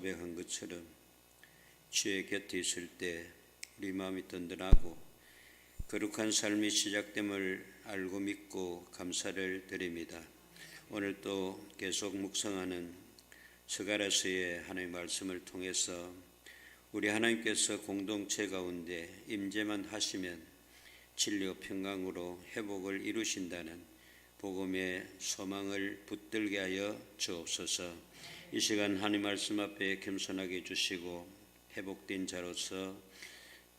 고백한 것처럼 주의 곁에 있을 때 우리 마음이 든든하고 거룩한 삶이 시작됨을 알고 믿고 감사를 드립니다. 오늘 또 계속 묵상하는 스가라스의 하나님의 말씀을 통해서 우리 하나님께서 공동체 가운데 임재만 하시면 진리와 평강으로 회복을 이루신다는 복음의 소망을 붙들게 하여 주옵소서. 이 시간 하나님 말씀 앞에 겸손하게 해주시고 회복된 자로서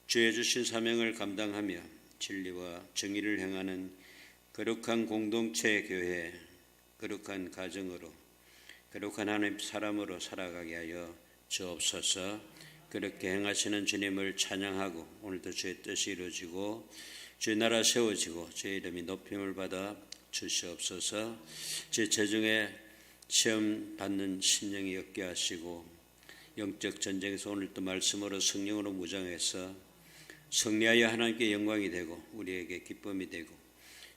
주의 주신 사명을 감당하며 진리와 정의를 행하는 거룩한 공동체 교회, 거룩한 가정으로 거룩한 하나님 사람으로 살아가게 하여 주옵소서. 그렇게 행하시는 주님을 찬양하고 오늘도 주의 뜻이 이루어지고 주의 나라 세워지고 주의 이름이 높임을 받아 주시옵소서. 제 재중에 시험 받는 심령이 없게 하시고 영적 전쟁에서 오늘 또 말씀으로 성령으로 무장해서 승리하여 하나님께 영광이 되고 우리에게 기쁨이 되고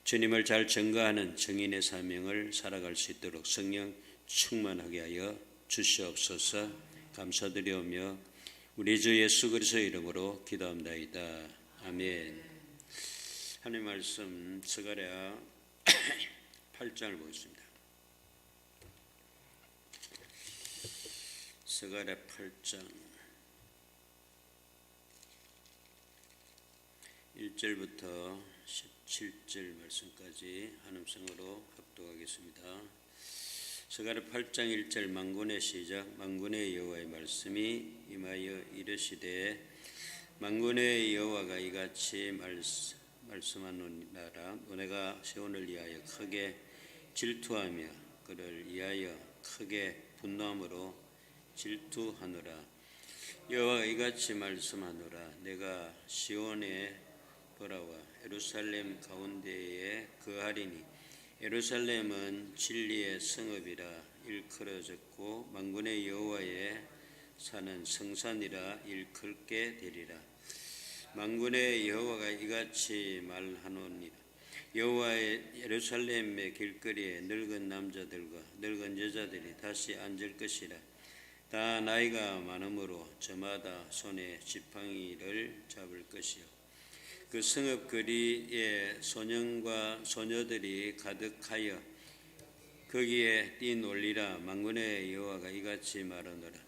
주님을 잘 증거하는 증인의 사명을 살아갈 수 있도록 성령 충만하게 하여 주시옵소서. 감사드리오며 우리 주 예수 그리스도의 이름으로 기도합니다. 아멘. 하나님 말씀 스가랴 8장을 보겠습니다. 스가랴 8장 1절부터 17절 말씀까지 한음성으로 합독하겠습니다. 스가랴 8장 1절 망군의 시작 망군의 여호와의 말씀이 임하여 이르시되 망군의 여호와가 이같이 말씀 말씀하노니라 너네가 세원을 위하여 크게 질투하며 그를 위하여 크게 분노함으로 질투하노라. 여호와가 이같이 말씀하노라. 내가 시온의 보라와 예루살렘 가운데에 거하리니 예루살렘은 진리의 성읍이라. 일컬어졌고 만군의 여호와의 사는 성산이라. 일컬게 되리라. 만군의 여호와가 이같이 말하노니라. 여호와의 예루살렘의 길거리에 늙은 남자들과 늙은 여자들이 다시 앉을 것이라 다 나이가 많으므로 저마다 손에 지팡이를 잡을 것이요. 그 성읍 거리에 소년과 소녀들이 가득하여 거기에 뛰놀리라. 만군의 여호와가 이같이 말하노라.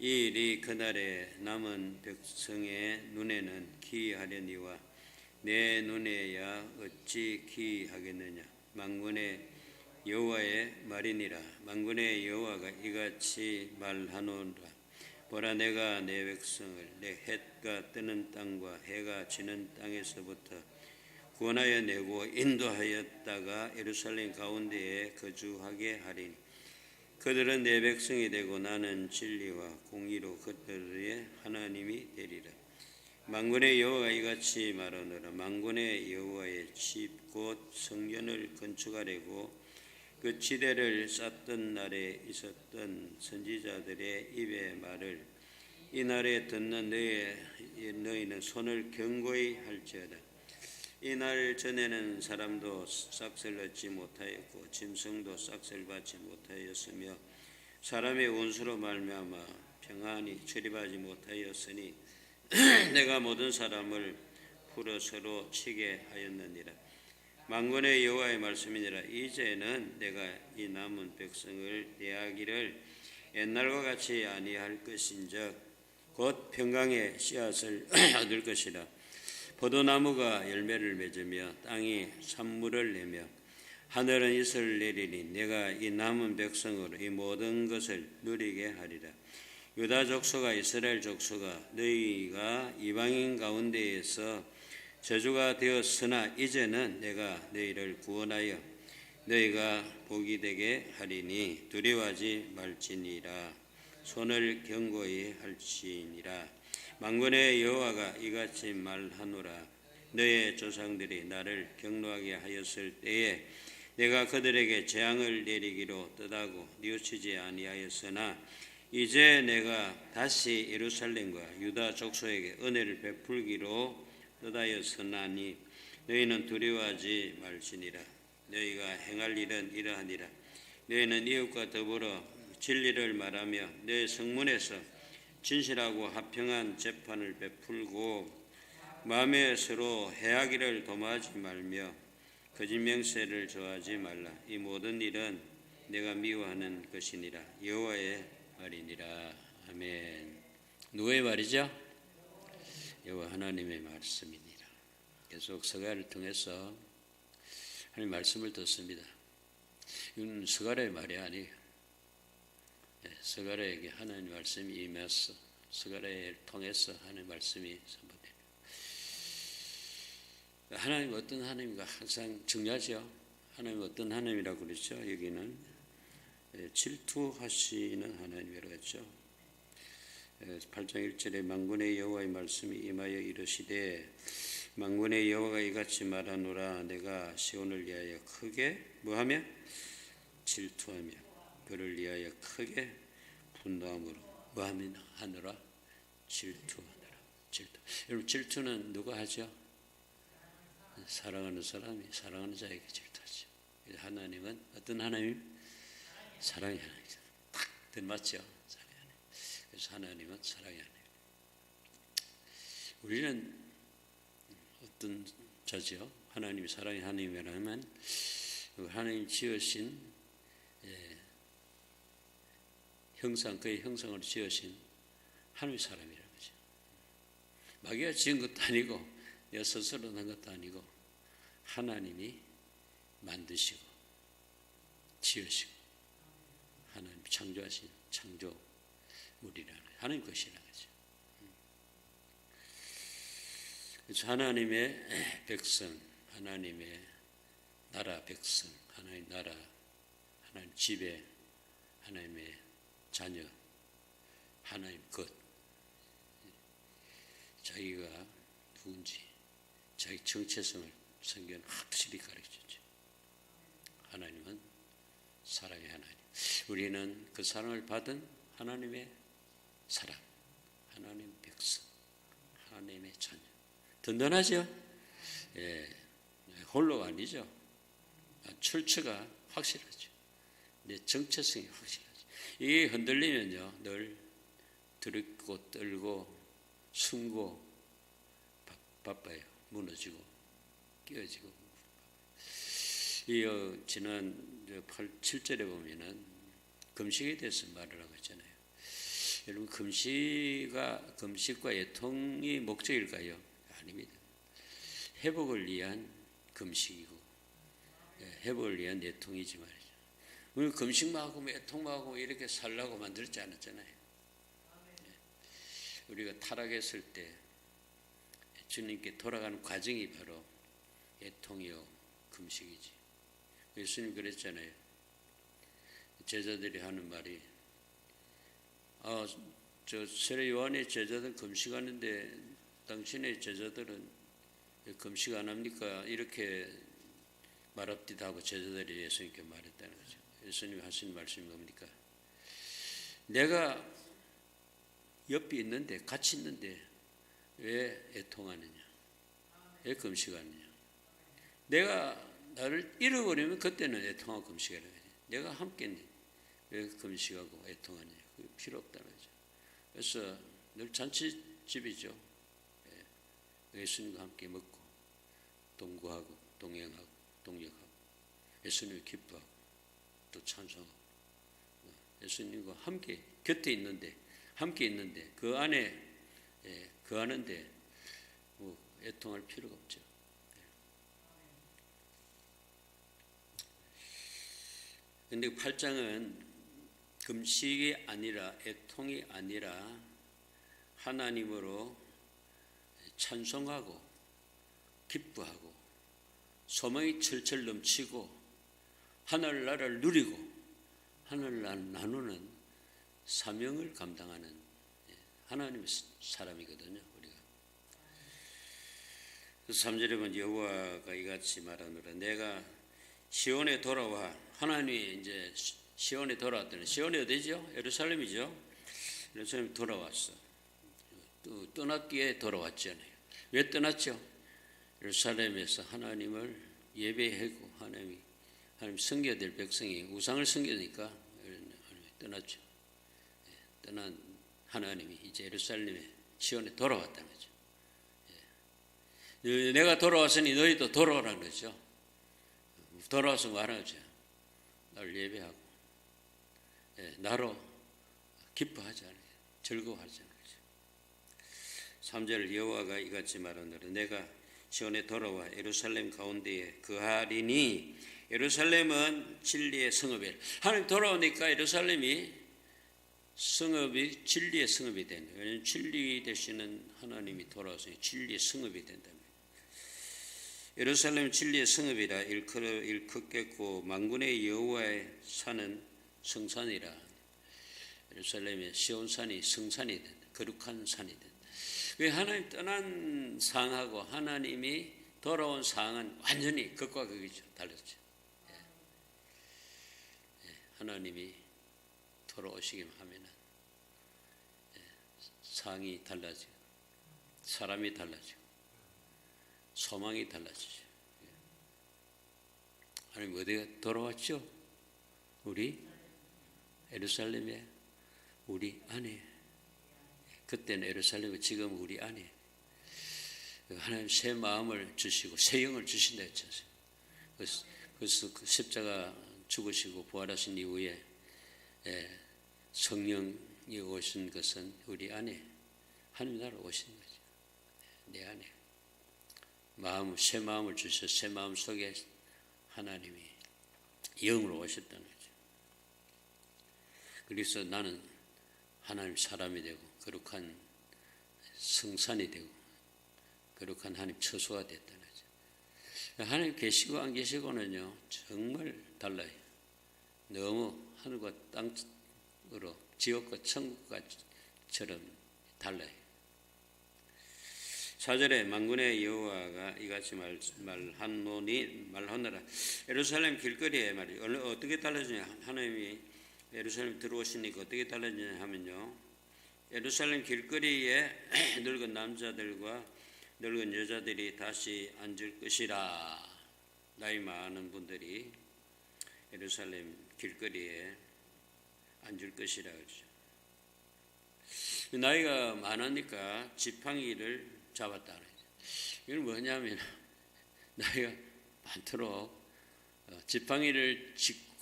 이 일이 그날에 남은 백성의 눈에는 기이하려니와 내 눈에야 어찌 기이하겠느냐? 만군의 여호와의 말이니라 만군의 여호와가 이같이 말하노라 보라 내가 내 백성을 내 해가 뜨는 땅과 해가 지는 땅에서부터 구원하여 내고 인도하였다가 예루살렘 가운데에 거주하게 하리니 그들은 내 백성이 되고 나는 진리와 공의로 그들의 하나님이 되리라. 망군의 여호와가 이같이 말하노라. 망군의 여호와의 집 곧 성전을 건축하려고 그 지대를 쌓던 날에 있었던 선지자들의 입의 말을 이 날에 듣는 너희 너희는 손을 경고히 할지어다. 이날 전에는 사람도 싹을 얻지 못하였고 짐승도 싹을 받지 못하였으며 사람의 원수로 말미암아 평안히 출입하지 못하였으니 내가 모든 사람을 풀어 서로 치게 하였느니라 만군의 여호와의 말씀이니라 이제는 내가 이 남은 백성을 대하기를 옛날과 같이 아니할 것인즉 곧 평강의 씨앗을 얻을 것이라 포도나무가 열매를 맺으며 땅이 산물을 내며 하늘은 이슬 내리니 내가 이 남은 백성으로 이 모든 것을 누리게 하리라. 유다 족속과 이스라엘 족속아 너희가 이방인 가운데에서 저주가 되었으나 이제는 내가 너희를 구원하여 너희가 복이 되게 하리니 두려워하지 말지니라. 손을 경고히 할지니라. 망군의 여호와가 이같이 말하노라. 너의 조상들이 나를 경노하게 하였을 때에 내가 그들에게 재앙을 내리기로 뜻하고 뉘우치지 아니하였으나 이제 내가 다시 예루살렘과 유다 족속에게 은혜를 베풀기로 뜻하였으나니 너희는 두려워하지 말지니라. 너희가 행할 일은 이러하니라. 너희는 이웃과 더불어 진리를 말하며 내 성문에서 진실하고 합평한 재판을 베풀고 마음에 서로 해하기를 도모하지 말며 거짓 명세를 좋아하지 말라. 이 모든 일은 내가 미워하는 것이니라. 여호와의 말이니라. 아멘. 누구의 말이죠? 여호와 하나님의 말씀입니다 계속 서가를 통해서 하나님 말씀을 듣습니다 이건 서가의 말이 아니에요 스가랴에게 하나님 말씀이 임해서 스가랴를 통해서 하나님 말씀이 선포됩니다. 하나님 어떤 하나님인가 항상 중요하죠. 하나님 어떤 하나님이라고 그러죠. 여기는 질투하시는 하나님이라고 했죠. 8장 1절에 망군의 여호와의 말씀이 임하여 이르시되 망군의 여호와가 이같이 말하노라 내가 시온을 위하여 크게 뭐하며 질투하며 그를 위하여 크게 분노함으로 뭐하면 하느라 질투하느라 질투. 여러분 질투는 누가 하죠? 사랑하는 사람이 사랑하는 자에게 질투하죠. 하나님은 어떤 하나님? 사랑의 하나님. 딱 들맞죠. 하나님. 그래서 하나님은 사랑의 하나님. 우리는 어떤 자죠? 하나님이 사랑의 하나님이라면 하나님 지으신 예, 형상 그의 형상으로 지으신 하나님의 사람이라는 거죠. 마귀가 지은 것도 아니고 내 스스로 난 것도 아니고 하나님이 만드시고 지으시고 하나님 창조하신 창조 물이라는 하나님 것이라는 거죠. 그래서 하나님의 백성, 하나님의 나라 백성, 하나님 나라, 하나님 집에 하나님의 자녀, 하나님 것, 자기가 누군지, 자기 정체성을 성경은 확실히 가르쳐주죠. 하나님은 사랑의 하나님. 우리는 그 사랑을 받은 하나님의 사랑, 하나님 백성, 하나님의 자녀. 든든하죠? 예, 홀로가 아니죠. 출처가 확실하죠. 내 정체성이 확실하죠. 이게 흔들리면요, 늘 들고 떨고 숨고 바 빠요. 무너지고 깨어지고. 이 어, 지난 8, 7절에 보면은 금식에 대해서 말을 하고 있잖아요. 여러분 금식과 금식과 예통이 목적일까요? 아닙니다. 회복을 위한 금식이고 예, 회복을 위한 예통이지 말이죠. 우리 금식만 하고 애통만 하고 이렇게 살라고 만들지 않았잖아요. 예. 우리가 타락했을 때 주님께 돌아가는 과정이 바로 애통이요 금식이지. 예수님 그랬잖아요. 제자들이 하는 말이 아, 저 세례 요한의 제자들 금식하는데 당신의 제자들은 금식 안 합니까? 이렇게 말합디다 하고 제자들이 예수님께 말했다는 거죠. 예수님이 하신 말씀이 뭡니까? 내가 옆에 있는데 같이 있는데 왜 애통하느냐? 왜 금식하느냐? 내가 나를 잃어버리면 그때는 애통하고 금식하는. 내가 함께 있는데 왜 금식하고 애통하냐? 그 필요 없다는 거죠. 그래서 늘 잔치집이죠. 예. 예수님과 함께 먹고 동거하고 동행하고 동역하고 예수님을 기뻐하고 또 찬송하고 예수님과 함께 곁에 있는데 함께 있는데 그 안에 예, 그 하는데 뭐 애통할 필요가 없죠. 근데 8장은 금식이 아니라 애통이 아니라 하나님으로 찬송하고 기뻐하고 소망이 철철 넘치고 하늘나라를 누리고 하늘날 나누는 사명을 감당하는 하나님의 사람이거든요. 우리가 3절에 보면 여호와가 이같이 말하노라 내가 시온에 돌아와 하나님이 이제 시온에 돌아왔더니 시온이 어디죠? 예루살렘이죠. 예루살렘 돌아왔어. 또 떠났기에 돌아왔잖아요. 왜 떠났죠? 예루살렘에서 하나님을 예배하고 하나님이 하나님 섬겨야 될 백성이 우상을 섬기니까 떠났죠. 예, 떠난 하나님이 이제 예루살렘에 시온에 돌아왔다는 거죠. 예. 내가 돌아왔으니 너희도 돌아오라는 거죠. 돌아와서 말하는 거죠. 나를 예배하고 예, 나로 기뻐하잖아요. 즐거워하잖아요. 3절 여호와가 이같이 말하노라 내가 시온에 돌아와 예루살렘 가운데에 그하리니 예루살렘은 진리의 성읍이라 하나님 돌아오니까 예루살렘이 성읍이 진리의 성읍이 된다. 왜냐하면 진리 되시는 하나님이 돌아와서 진리의 성읍이 된다. 예루살렘 진리의 성읍이라 일컫겠고 만군의 여호와의 산은 성산이라 예루살렘의 시온산이 성산이 된다. 거룩한 산이 된다. 왜 하나님 떠난 상하고 하나님이 돌아온 상은 완전히 극과 극이죠. 달랐죠. 예. 예. 하나님이 돌아오시기만 하면은 예. 상이 달라지고 사람이 달라지고 소망이 달라지죠. 예. 하나님 어디가 돌아왔죠? 우리 예루살렘에 우리 안에 그때는 예루살렘은 지금 우리 안에 하나님 새 마음을 주시고 새 영을 주신다 했잖아요. 그래서 그 십자가 죽으시고 부활하신 이후에 예, 성령이 오신 것은 우리 안에 하나님 나라 오신 거죠. 내 안에 마음 새 마음을 주셔 새 마음 속에 하나님이 영으로 오셨다는. 그래서 나는 하나님 사람이 되고 거룩한 성산이 되고 거룩한 하나님 처소가 됐다는 거죠. 하나님 계시고 안 계시고는요 정말 달라요. 너무 하늘과 땅으로 지옥과 천국과처럼 달라요. 사절에 만군의 여호와가 이같이 말, 말하노니 말하느라 예루살렘 길거리에 말이 어떻게 달라지냐 하나님이 예루살렘 들어오시니까 어떻게 달라지냐 하면요 예루살렘 길거리에 늙은 남자들과 늙은 여자들이 다시 앉을 것이라. 나이 많은 분들이 예루살렘 길거리에 앉을 것이라 그러죠. 나이가 많으니까 지팡이를 잡았다 이건 뭐냐면 나이가 많도록 어, 지팡이를 짚고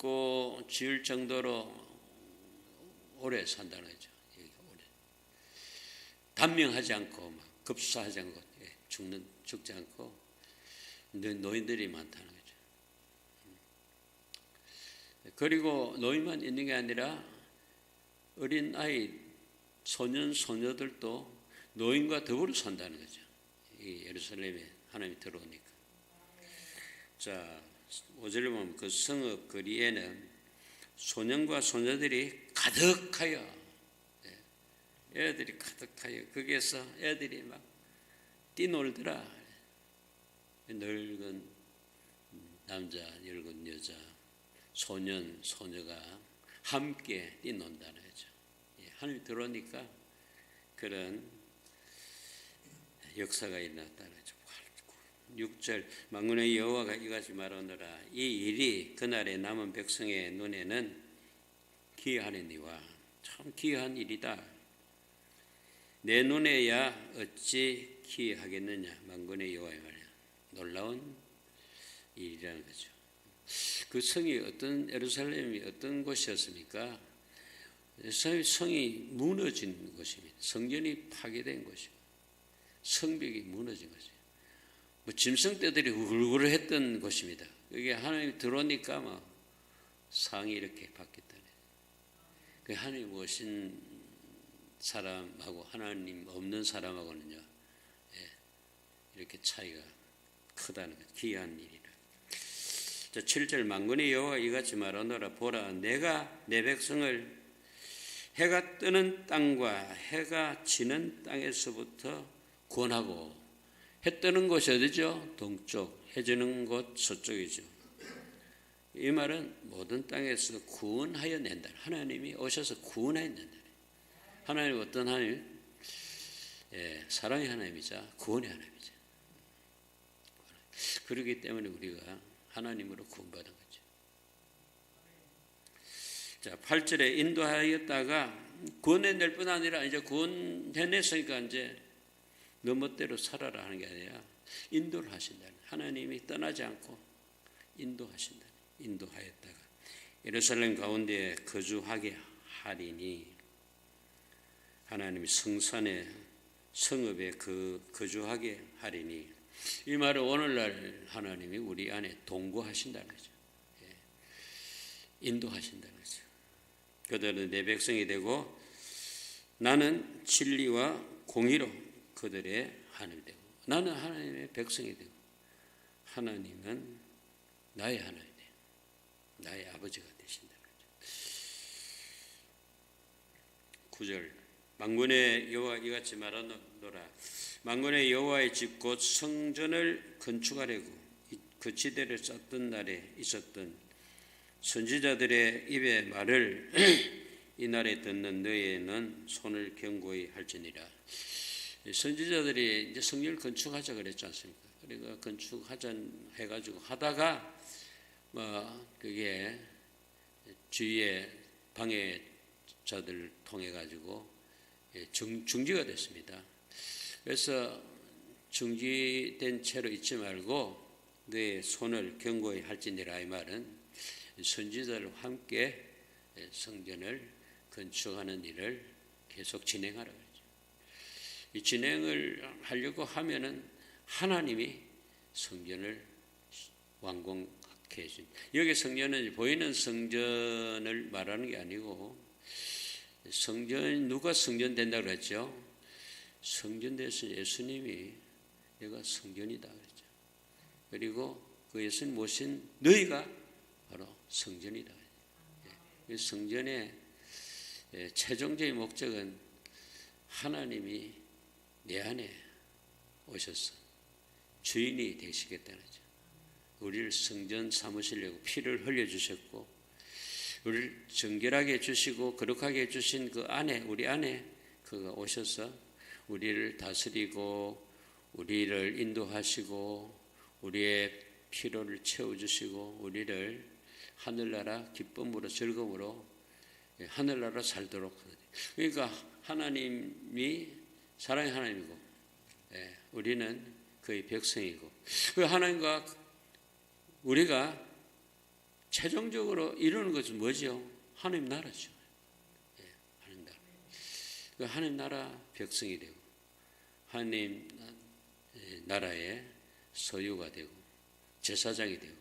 지을 정도로 오래 산다는 거죠. 단명하지 않고 막 급수하지 않고 예, 죽는 죽지 않고 노인들이 많다는 거죠. 그리고 노인만 있는 게 아니라 어린 아이 소년 소녀들도 노인과 더불어 산다는 거죠. 이 예루살렘에 하나님이 들어오니까. 자, 5절에 보면 그 성읍 거리에는 소년과 소녀들이 가득하여 애들이 가득하여 거기에서 애들이 막 뛰놀더라. 늙은 남자, 늙은 여자, 소년, 소녀가 함께 뛰논다는 거죠. 예, 하늘이 들어오니까 그런 역사가 일어났다는 거죠. 6절 망군의 여호와가 이같이 말하노라 이 일이 그날의 남은 백성의 눈에는 귀하니와 참 귀한 일이다. 내 눈에야 어찌 기하겠느냐 만군의 여호와의 말이야 놀라운 일이라는 거죠. 그 성이 어떤 예루살렘이 어떤 곳이었습니까? 성이 무너진 곳입니다. 성전이 파괴된 곳이고 성벽이 무너진 것이에요. 뭐 짐승 떼들이 울울 했던 곳입니다. 그게 하나님이 들어오니까 막 상이 이렇게 바뀌었다네. 그 하나님 오신 사람하고 하나님 없는 사람하고는요, 예, 이렇게 차이가 크다는 것, 귀한 일이라. 자, 7절 만군의 여호와 이같이 말하노라 보라 내가 내 백성을 해가 뜨는 땅과 해가 지는 땅에서부터 구원하고 해 뜨는 곳이 어디죠? 동쪽, 해 지는 곳 서쪽이죠. 이 말은 모든 땅에서 구원하여 낸다. 하나님이 오셔서 구원하여 낸다. 하나님 어떤 하나님? 예, 사랑의 하나님이자 구원의 하나님이자. 그렇기 때문에 우리가 하나님으로 구원받은 거죠. 자, 8절에 인도하였다가 구원해낼 뿐 아니라 이제 구원해냈으니까 이제 너 멋대로 살아라 하는 게 아니라 인도를 하신다. 하나님이 떠나지 않고 인도하신다. 인도하였다가 예루살렘 가운데 거주하게 하리니 하나님이 성산에 성읍에 그 거주하게 하리니 이 말은 오늘날 하나님이 우리 안에 동거하신다는 거죠. 예. 인도하신다는 거죠. 그들은 내 백성이 되고 나는 진리와 공의로 그들의 하나님이 되고 나는 하나님의 백성이 되고 하나님은 나의 하나님이 돼요. 나의 아버지가 되신다는 거죠. 9절 망군의 여호와 이같이 말하노라 망군의 여호와의 집 곧 성전을 건축하려고 그 지대를 쌓던 날에 있었던 선지자들의 입의 말을 이 날에 듣는 너희는 손을 경고히 할지니라. 선지자들이 이제 성전을 건축하자 그랬지 않습니까? 그러니까 건축하자 해가지고 하다가 뭐 그게 주위의 방해자들 통해 가지고 예, 중, 중지가 됐습니다. 그래서 중지된 채로 있지 말고 내 손을 경고히 할지니라 이 말은 선지자들과 함께 성전을 건축하는 일을 계속 진행하라 진행을 하려고 하면은 하나님이 성전을 완공하게 해준. 여기 성전은 보이는 성전을 말하는 게 아니고 성전 누가 성전 된다 그랬죠? 성전 대신 예수님이 내가 성전이다 그랬죠. 그리고 그 예수님 모신 너희가 바로 성전이다. 이 성전의 최종적인 목적은 하나님이 내 안에 오셔서 주인이 되시겠다는 거죠. 우리를 성전 삼으시려고 피를 흘려주셨고 우리를 정결하게 해주시고 거룩하게 해주신 그 안에 우리 안에 그가 오셔서 우리를 다스리고 우리를 인도하시고 우리의 피로를 채워주시고 우리를 하늘나라 기쁨으로 즐거움으로 하늘나라 살도록 그러니까 하나님이 사랑의 하나님이고 우리는 그의 백성이고 그 하나님과 우리가 최종적으로 이루는 것은 뭐죠? 하나님 나라죠. 하나님 나라. 그 하나님 나라 백성이 되고 하나님 나라의 소유가 되고 제사장이 되고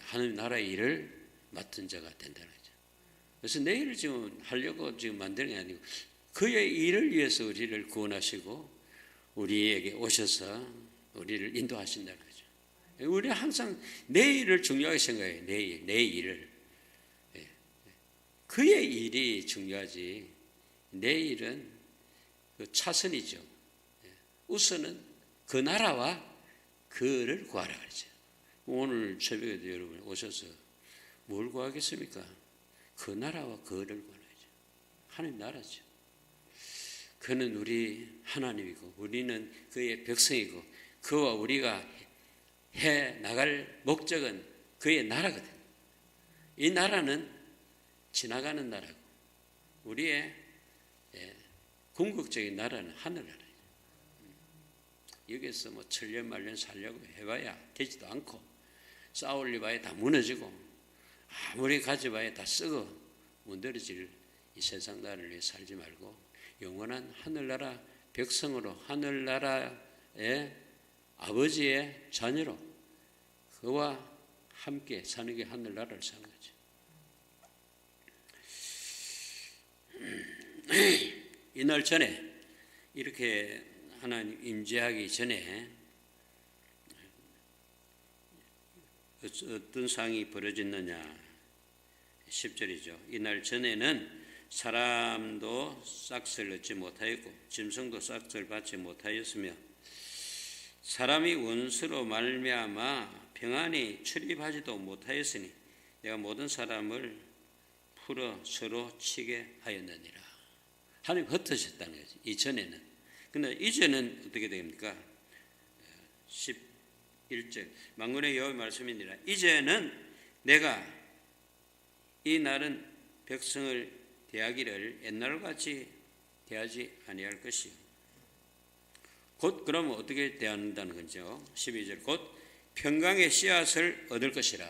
하나님 나라의 일을 맡은 자가 된다는 거죠. 그래서 내 일을 지금 하려고 지금 만드는 게 아니고 그의 일을 위해서 우리를 구원하시고 우리에게 오셔서 우리를 인도하신다는 거죠. 우리 항상 내 일을 중요하게 생각해요. 내 일, 내 일을. 그의 일이 중요하지. 내 일은 그 차선이죠. 우선은 그 나라와 그를 구하라 그러죠. 오늘 새벽에도 여러분 오셔서 뭘 구하겠습니까? 그 나라와 그를 구하죠. 하나님 나라죠. 그는 우리 하나님이고 우리는 그의 백성이고 그와 우리가 해 나갈 목적은 그의 나라거든. 이 나라는 지나가는 나라고 우리의 예, 궁극적인 나라는 하늘나라예요. 여기서 뭐 천년 말년 살려고 해봐야 되지도 않고 싸울리 봐야 다 무너지고 아무리 가져봐야 다 썩어 문드러질 이 세상 나라를 위해 살지 말고 영원한 하늘나라 백성으로 하늘나라의 아버지의 자녀로 그와 함께 사는 게 하늘나라를 사는 거죠. 이날 전에 이렇게 하나님 임재하기 전에 어떤 상이 벌어졌느냐 10절이죠. 이날 전에는 사람도 싹을 얻지 못하였고 짐승도 싹을 받지 못하였으며 사람이 원수로 말미암아 평안히 출입하지도 못하였으니 내가 모든 사람을 풀어 서로 치게 하였느니라. 하나님 흩어졌다는 거지. 이전에는. 근데 이제는 어떻게 됩니까? 11절 망군의 여호와 말씀이니라. 이제는 내가 이 날은 백성을 대하기를 옛날과 같이 대하지 아니할 것이요. 곧 그러면 어떻게 대한다는 거죠? 12절 곧 평강의 씨앗을 얻을 것이라.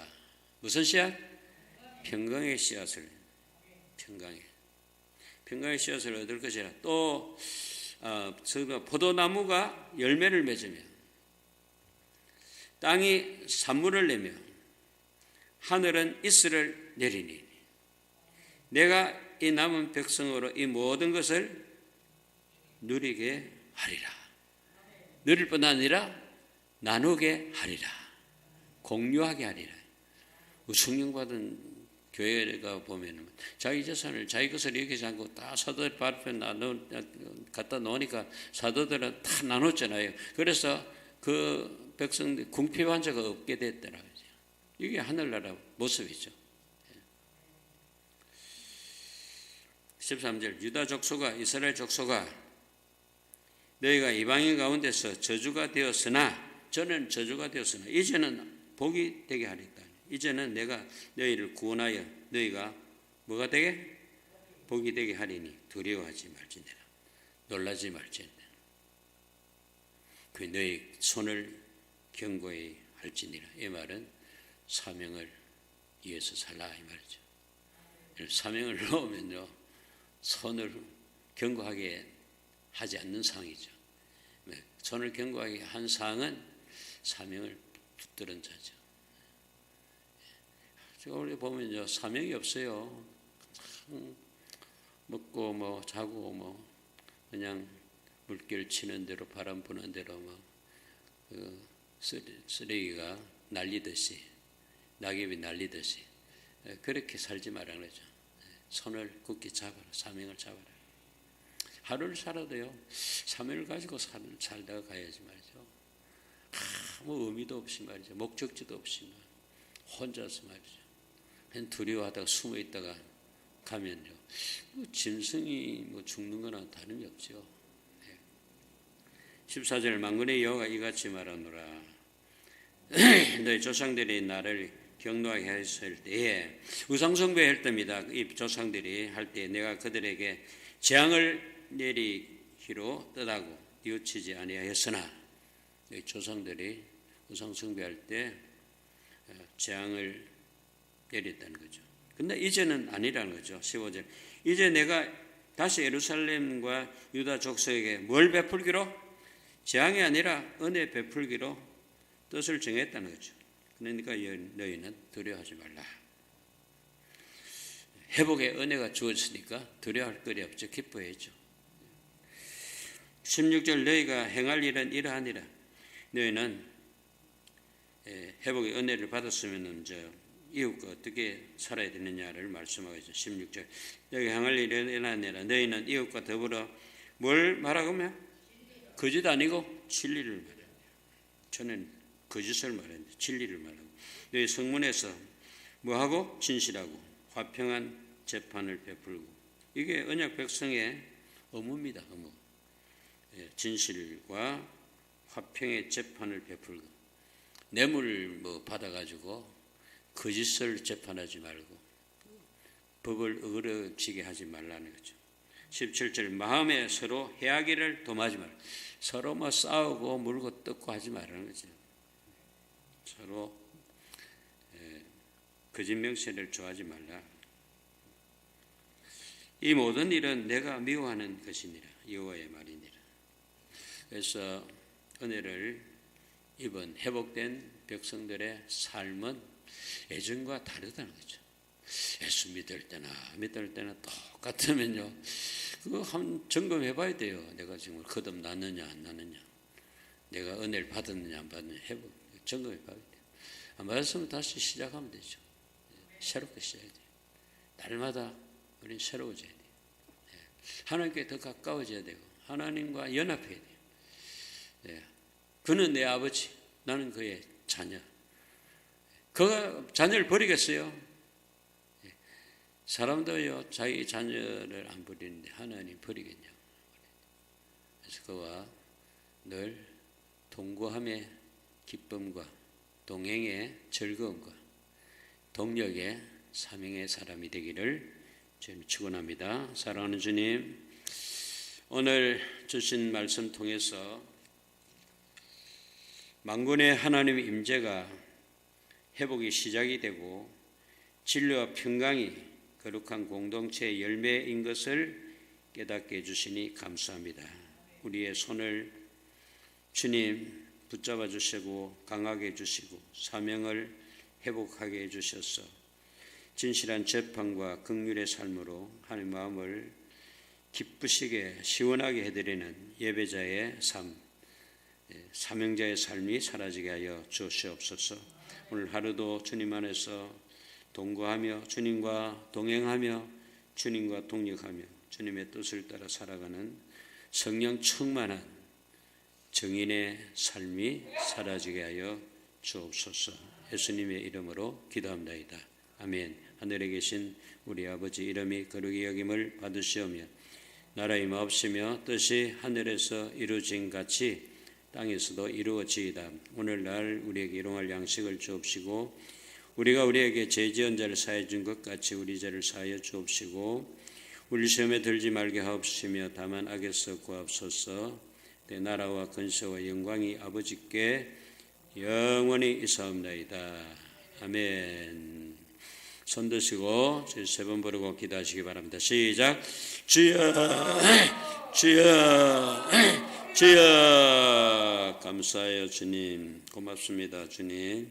무슨 씨앗? 평강의 씨앗을 평강의 평강의 씨앗을 얻을 것이라. 또 어, 포도나무가 열매를 맺으며 땅이 산물을 내며 하늘은 이슬을 내리니 내가 이 남은 백성으로 이 모든 것을 누리게 하리라. 누릴 뿐 아니라 나누게 하리라. 공유하게 하리라. 우승령 받은 교회가 보면은 자기 재산을 자기 것을 얘기하지 않고 다 사도들 발표 나눠 갖다 놓으니까 사도들은 다 나눴잖아요. 그래서 그 백성들 궁피 환자가 없게 됐더라고요. 이게 하늘나라 모습이죠. 13절 유다 족소가 이스라엘 족소가 너희가 이방인 가운데서 저주가 되었으나 저는 저주가 되었으나 이제는 복이 되게 하리다. 이제는 내가 너희를 구원하여 너희가 뭐가 되게 복이 되게 하리니 두려워하지 말지니라. 놀라지 말지니라. 그 너희 손을 경고히 할지니라. 이 말은 사명을 위해서 살라 이 말이죠. 사명을 넣으면요 손을 경고하게 하지 않는 상이죠. 손을 경고하게 한 상은 사명을 붙들은 자죠. 제가 원래 보면요 사명이 없어요. 먹고 뭐 자고 뭐 그냥 물결 치는 대로 바람 부는 대로 막그 쓰레기가 날리듯이 낙엽이 날리듯이 그렇게 살지 말라는 거죠. 손을 굳게 잡아라. 사명을 잡아라. 하루를 살아도요. 사명을 가지고 살, 살다가 가야지 말이죠. 아무 의미도 없이 말이죠. 목적지도 없이 말. 혼자서 말이죠. 그냥 두려워하다가 숨어 있다가 가면요. 뭐 짐승이 뭐 죽는 거나 다름이 없죠. 네. 14절 망군의 여호가 이같이 말하노라. 너희 조상들이 나를 경노하게 했을 때에 우상숭배할 때입니다. 이 조상들이 할 때 내가 그들에게 재앙을 내리기로 뜻하고 뉘우치지 아니하였으나 조상들이 우상숭배할 때 어, 재앙을 내렸다는 거죠. 근데 이제는 아니라는 거죠. 15절. 이제 내가 다시 예루살렘과 유다 족속에게 뭘 베풀기로? 재앙이 아니라 은혜 베풀기로 뜻을 정했다는 거죠. 그러니까 너희는 두려워하지 말라. 회복의 은혜가 주어졌으니까 두려워할 거리 없죠. 기뻐해야죠. 16절 너희가 행할 일은 이러하니라. 너희는 회복의 은혜를 받았으면 저 이웃과 어떻게 살아야 되느냐를 말씀하고 있죠. 16절 너희 행할 일은 이러하니라. 너희는 이웃과 더불어 뭘 말하고며 거짓 아니고 진리를 말합니다. 저는 거짓을 말하는데 진리를 말하고 너희 성문에서 뭐하고 진실하고 화평한 재판을 베풀고 이게 언약 백성의 의무입니다. 의무. 예, 진실과 화평의 재판을 베풀고 뇌물 뭐 받아가지고 거짓을 재판하지 말고 법을 어그러지게 하지 말라는 거죠. 17절 마음에 서로 해하기를 도마지 말. 서로 뭐 싸우고 물고 뜯고 하지 말라는 거죠. 서로 거짓 명세를 좋아하지 말라. 이 모든 일은 내가 미워하는 것이니라. 여호와의 말이니라. 그래서 은혜를 입은 회복된 백성들의 삶은 예전과 다르다는 거죠. 예수 믿을 때나 믿을 때나 똑같으면요. 그거 한 점검해 봐야 돼요. 내가 지금 거듭났느냐 안 났느냐. 내가 은혜를 받았느냐 안 받느냐 해보 점검해 봐야 돼요. 안 받았으면 다시 시작하면 되죠. 새롭게 시작해야 돼요. 날마다 우리는 새로워져야 돼요. 하나님께 더 가까워져야 되고 하나님과 연합해야 돼요. 네. 그는 내 아버지, 나는 그의 자녀. 그가 자녀를 버리겠어요? 네. 사람도요, 자기 자녀를 안 버리는데 하나님 버리겠냐고. 그래서 그와 늘 동거함의 기쁨과 동행의 즐거움과 동력의 사명의 사람이 되기를 주님 축원합니다. 사랑하는 주님, 오늘 주신 말씀 통해서 만군의 하나님의 임재가 회복이 시작이 되고 진리와 평강이 거룩한 공동체의 열매인 것을 깨닫게 해주시니 감사합니다. 우리의 손을 주님 붙잡아 주시고 강하게 해주시고 사명을 회복하게 해주셔서 진실한 재판과 극률의 삶으로 하나님 마음을 기쁘시게 시원하게 해드리는 예배자의 삶, 예, 사명자의 삶이 사라지게 하여 주시옵소서. 오늘 하루도 주님 안에서 동거하며 주님과 동행하며 주님과 동력하며 주님의 뜻을 따라 살아가는 성령 충만한 정인의 삶이 사라지게 하여 주옵소서. 예수님의 이름으로 기도합니다. 아멘. 하늘에 계신 우리 아버지 이름이 거룩히 여김을 받으시오며 나라의 마옵시며 뜻이 하늘에서 이루어진 같이 땅에서도 이루어지이다. 오늘날 우리에게 일용할 양식을 주옵시고 우리가 우리에게 죄지은 자를 사해 준 것 같이 우리 죄를 사하여 주옵시고 우리 시험에 들지 말게 하옵시며 다만 악에서 구하옵소서 내 나라와 근세와 영광이 아버지께 영원히 있사옵나이다. 아멘. 손 드시고 세번 부르고 기도하시기 바랍니다. 시작. 주여, 주여, 주여. 감사해요, 주님. 고맙습니다, 주님.